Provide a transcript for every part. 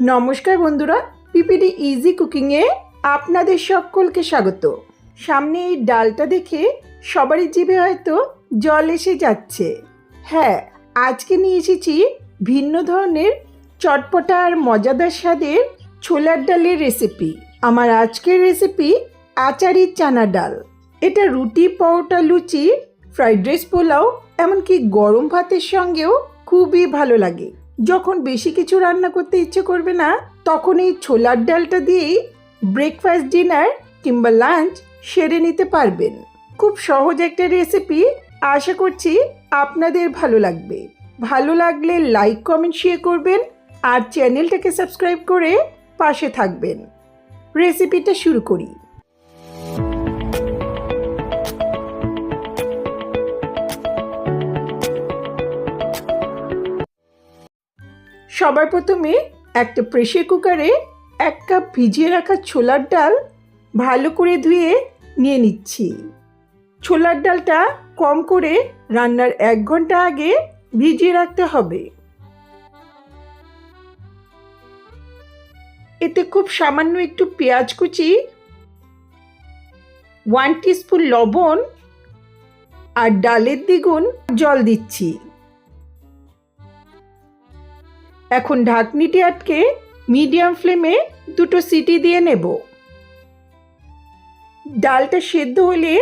নমস্কার বন্ধুরা, PPD easy কুকিংয়ে আপনাদের সকলকে স্বাগত। সামনে এই ডালটা দেখে সবারই জিভে হয়তো জল এসে যাচ্ছে। হ্যাঁ আজকে নিয়ে এসেছি ভিন্ন ধরনের চটপটা আর মজাদার স্বাদের ছোলার ডালের রেসিপি আমার আজকের রেসিপি আচারি চানা ডাল। এটা রুটি, পরোটা, লুচি ফ্রাইড রাইস পোলাও, এমনকি গরম ভাতের সঙ্গেও খুবই ভালো লাগে। যখন বেশি কিছু রান্না করতে ইচ্ছে করবে না তখন এই ছোলার ডালটা দিয়েই ব্রেকফাস্ট ডিনার কিংবা লাঞ্চ সেরে নিতে পারবেন। খুব সহজ একটা রেসিপি আশা করছি আপনাদের ভালো লাগবে। ভালো লাগলে লাইক কমেন্ট শেয়ার করবেন আর চ্যানেলটাকে সাবস্ক্রাইব করে পাশে থাকবেন। রেসিপিটা শুরু করি। সবার প্রথমে একটা প্রেশার কুকারে এক কাপ ভিজিয়ে রাখা ছোলার ডাল ভালো করে ধুয়ে নিয়ে নিচ্ছি। ছোলার ডালটা কম করে রান্নার এক ঘণ্টা আগে ভিজিয়ে রাখতে হবে। এতে খুব সামান্য একটু পেঁয়াজ কুচি ওয়ান টিস্পুন লবণ আর ডালের দ্বিগুণ জল দিচ্ছি। এখন ঢাকনিটি আটকে মিডিয়াম ফ্লেমে দুটো সিটি দিয়ে নেব। ডালটা সেদ্ধ হলে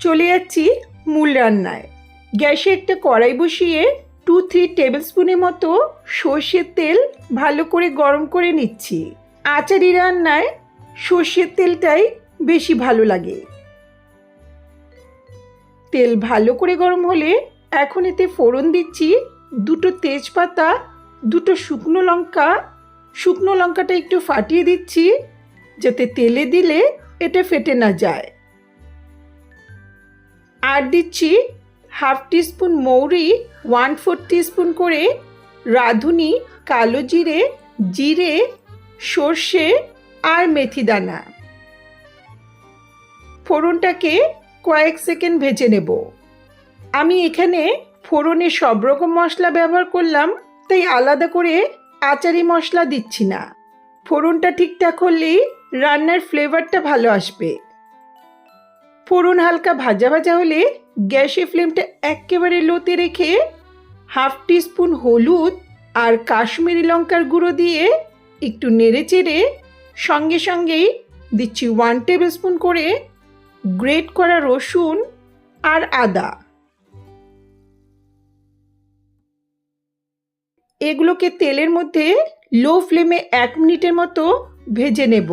চলে যাচ্ছি মূল রান্নায়। গ্যাসে একটা কড়াই বসিয়ে টু থ্রি টেবিল স্পুনের মতো সর্ষের তেল ভালো করে গরম করে নিচ্ছি। আচারি রান্নায় সর্ষের তেলটাই বেশি ভালো লাগে। তেল ভালো করে গরম হলে এখন এতে ফোড়ন দিচ্ছি দুটো তেজপাতা দুটো শুকনো লঙ্কা, শুকনো লঙ্কাটা একটু ফাটিয়ে দিচ্ছি যাতে তেলে দিলে এটা ফেটে না যায়। আর দিচ্ছি হাফ টিস্পুন মৌরি, ওয়ান ফোর টিস্পুন করে রাঁধুনি, কালো জিরে জিরে, সর্ষে আর মেথি দানা। ফোড়নটাকে কয়েক সেকেন্ড ভেজে নেব। আমি এখানে ফোড়নে সব রকম মশলা ব্যবহার করলাম। তাই আলাদা করে আচারি মশলা দিচ্ছি না। ফোড়নটা ঠিকঠাক হলেই রান্নার ফ্লেভারটা ভালো আসবে। ফোড়ন হালকা ভাজা ভাজা হলে গ্যাসের ফ্লেমটা একেবারে লোতে রেখে হাফ টিস্পুন হলুদ আর কাশ্মীরি লঙ্কার গুঁড়ো দিয়ে একটু নেড়ে চেড়ে সঙ্গে সঙ্গেই দিচ্ছি ওয়ান টেবিল স্পুন করে গ্রেট করা রসুন আর আদা। এগুলোকে তেলের মধ্যে লো ফ্লেমে এক মিনিটের মতো ভেজে নেব।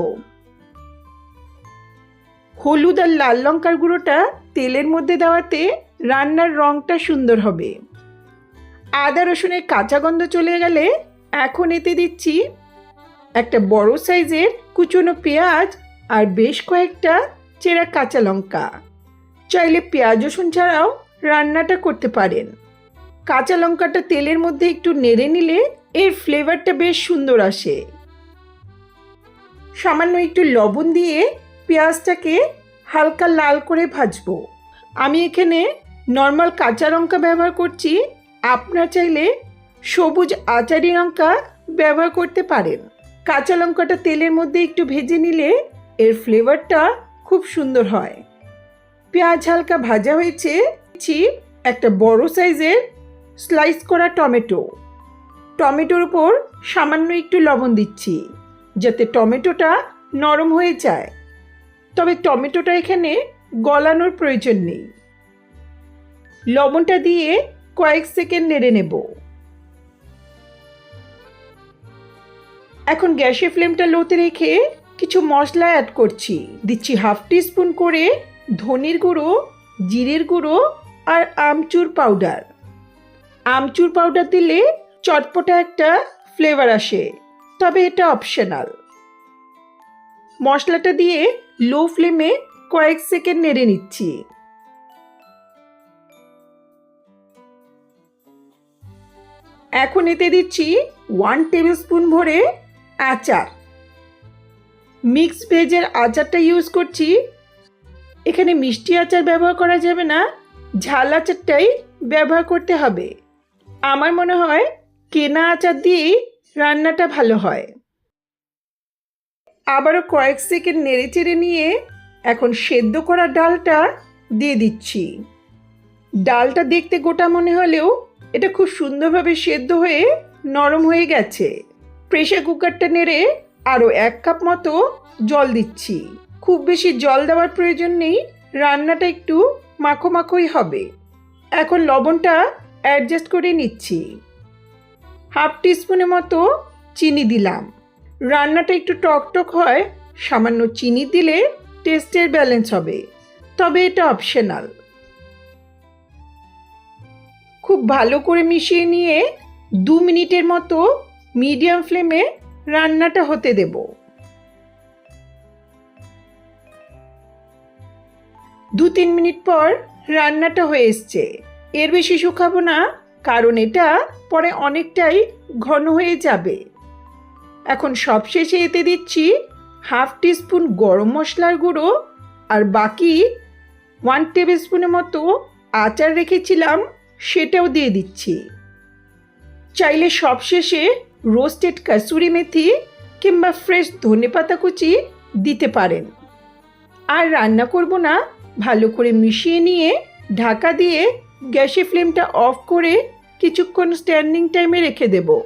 হলুদ আর লাল লঙ্কার গুঁড়োটা তেলের মধ্যে দেওয়াতে রান্নার রঙটা সুন্দর হবে। আদা রসুনের কাঁচা গন্ধ চলে গেলে এখন এতে দিচ্ছি একটা বড় সাইজের কুচনো পেঁয়াজ আর বেশ কয়েকটা চেরা কাঁচা লঙ্কা। চাইলে পেঁয়াজ রসুন ছাড়াও রান্নাটা করতে পারেন। কাঁচা লঙ্কাটা তেলের মধ্যে একটু নেড়ে নিলে এর ফ্লেভারটা বেশ সুন্দর আসে। সামান্য একটু লবণ দিয়ে পেঁয়াজটাকে হালকা লাল করে ভাজবো। আমি এখানে নর্মাল কাঁচা লঙ্কা ব্যবহার করছি, আপনার চাইলে সবুজ আচারি লঙ্কা ব্যবহার করতে পারেন। কাঁচা লঙ্কাটা তেলের মধ্যে একটু ভেজে নিলে এর ফ্লেভারটা খুব সুন্দর হয়। পেঁয়াজ হালকা ভাজা হয়েছে একটা বড় সাইজের স্লাইস করা টমেটো। টমেটোর উপর সামান্য একটু লবণ দিচ্ছি, যাতে টমেটোটা নরম হয়ে যায়। তবে টমেটোটা এখানে গলানোর প্রয়োজন নেই। লবণটা দিয়ে কয়েক সেকেন্ড নেড়ে নেব। এখন গ্যাসের ফ্লেমটা লোতে রেখে কিছু মশলা অ্যাড করছি। দিচ্ছি হাফ টিস্পুন করে ধনের গুঁড়ো, জিরের গুঁড়ো আর আমচুর পাউডার। আমচুর পাউডার দিলে চটপটা একটা ফ্লেভার আসে, তবে এটা অপশনাল মশলাটা দিয়ে লো ফ্লেমে কয়েক সেকেন্ড নেড়ে নিচ্ছি। এখন এতে দিচ্ছি ওয়ান টেবিল স্পুন ভরে আচার। মিক্স ভেজের আচারটা ইউজ করছি। এখানে মিষ্টি আচার ব্যবহার করা যাবে না, ঝাল আচারটাই ব্যবহার করতে হবে। আমার মনে হয় কেনা আচার দিয়েই রান্নাটা ভালো হয়। আবারও কয়েক সেকেন্ড নেড়ে চেড়ে নিয়ে এখন সেদ্ধ করা ডালটা দিয়ে দিচ্ছি। ডালটা দেখতে গোটা মনে হলেও এটা খুব সুন্দরভাবে সেদ্ধ হয়ে নরম হয়ে গেছে। প্রেশার কুকারটা নেড়ে আরও এক কাপ মতো জল দিচ্ছি। খুব বেশি জল দেওয়ার প্রয়োজন নেই, রান্নাটা একটু মাখো মাখোই হবে। এখন লবণটা অ্যাডজাস্ট করে নিচ্ছি। হাফ টিস্পুনের মতো চিনি দিলাম। রান্নাটা একটু টক টক হয়, সামান্য চিনি দিলে টেস্টের ব্যালেন্স হবে, তবে এটা অপশনাল। খুব ভালো করে মিশিয়ে নিয়ে দু মিনিটের মতো মিডিয়াম ফ্লেমে রান্নাটা হতে দেব। দু তিন মিনিট পর রান্নাটা হয়ে এসছে। এর বেশি শুকাবো না, কারণ এটা পরে অনেকটাই ঘন হয়ে যাবে। এখন সবশেষে এতে দিচ্ছি হাফ টিস্পুন গরম মশলার গুঁড়ো আর বাকি ওয়ান টেবিল স্পুনের মতো আচার রেখেছিলাম, সেটাও দিয়ে দিচ্ছি। চাইলে সবশেষে রোস্টেড কাসুরি মেথি কিংবা ফ্রেশ ধনেপাতা কুচি দিতে পারেন। আর রান্না করব না, ভালো করে মিশিয়ে নিয়ে ঢাকা দিয়ে গ্যাসের ফ্লেমটা অফ করে কিছুক্ষণ স্ট্যান্ডিং টাইমে রেখে দেব।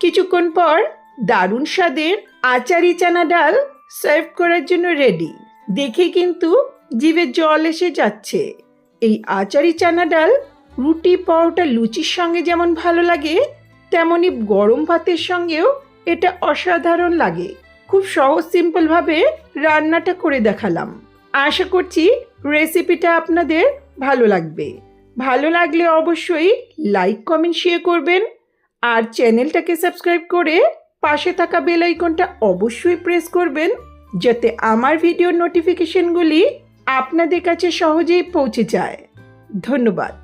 কিছুক্ষণ পর দারুণ স্বাদের আচারি চানা ডাল সার্ভ করার জন্য রেডি। দেখে কিন্তু জিভে জল এসে যাচ্ছে। এই আচারি চানা ডাল রুটি, পরোটা, লুচির সঙ্গে যেমন ভালো লাগে তেমনই গরম ভাতের সঙ্গেও এটা অসাধারণ লাগে। খুব সহজ সিম্পলভাবে রান্নাটা করে দেখালাম। আশা করছি রেসিপিটা আপনাদের ভালো লাগবে। ভালো লাগলে অবশ্যই লাইক কমেন্ট শেয়ার করবেন আর চ্যানেলটাকে সাবস্ক্রাইব করে পাশে থাকা বেল আইকনটা অবশ্যই প্রেস করবেন যাতে আমার ভিডিওর নোটিফিকেশনগুলি আপনাদের কাছে সহজেই পৌঁছে যায়। ধন্যবাদ।